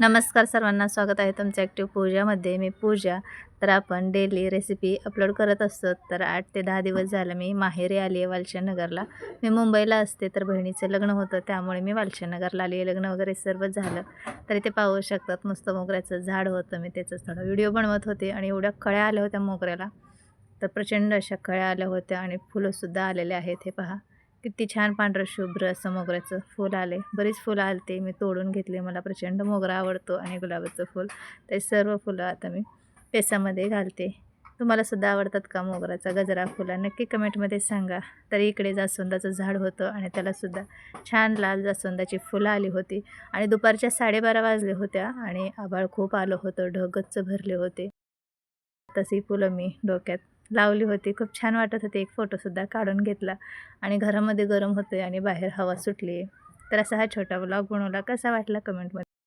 नमस्कार सर्वांना स्वागत आहे तुमच्या ॲक्टिव्ह पूजामध्ये मी पूजा. तर आपण डेली रेसिपी अपलोड करत असतो. तर आठ ते दहा दिवस झालं मी माहेरी आली आहे वालचंदनगरला. मी मुंबईला असते तर बहिणीचं लग्न होतं. त्यामुळे मी वालचंदनगरला आली आहे. लग्न वगैरे सर्व झालं. तर इथे पाहू शकतात. मस्त मोगऱ्याचं झाड होतं. मी त्याचं थोडं व्हिडिओ बनवत होते आणि एवढ्या कळ्या आल्या होत्या मोगऱ्याला. तर प्रचंड अशा कळ्या आल्या होत्या आणि फुलंसुद्धा आलेले आहेत. हे पहा. किती छान पांढरं शुभ्र असं मोगऱ्याचं फूल आले. बरीच फुलं आलते. मी तोडून घेतले. मला प्रचंड मोगरा आवडतो आणि गुलाबाचं फूल. ते सर्व फुलं आता मी पेसामध्ये घालते. तुम्हाला सुद्धा आवडतात का मोगराचा गजरा फुलं? नक्की कमेंटमध्ये सांगा. तर इकडे जास्वंदाचं झाड होतं आणि त्यालासुद्धा छान लाल जास्वंदाची फुलं आली होती. आणि दुपारच्या साडेबारा वाजले होत्या आणि आभाळ खूप आलं होतं. ढगच्च भरले होते. तशी फुलं मी डोक्यात लावली होती. खूप छान वाटत होती. एक फोटोसुद्धा काढून घेतला. आणि घरामध्ये गरम होते आणि बाहेर हवा सुटली तर असा हा छोटा ब्लॉग बनवला. कसा वाटला कमेंटमध्ये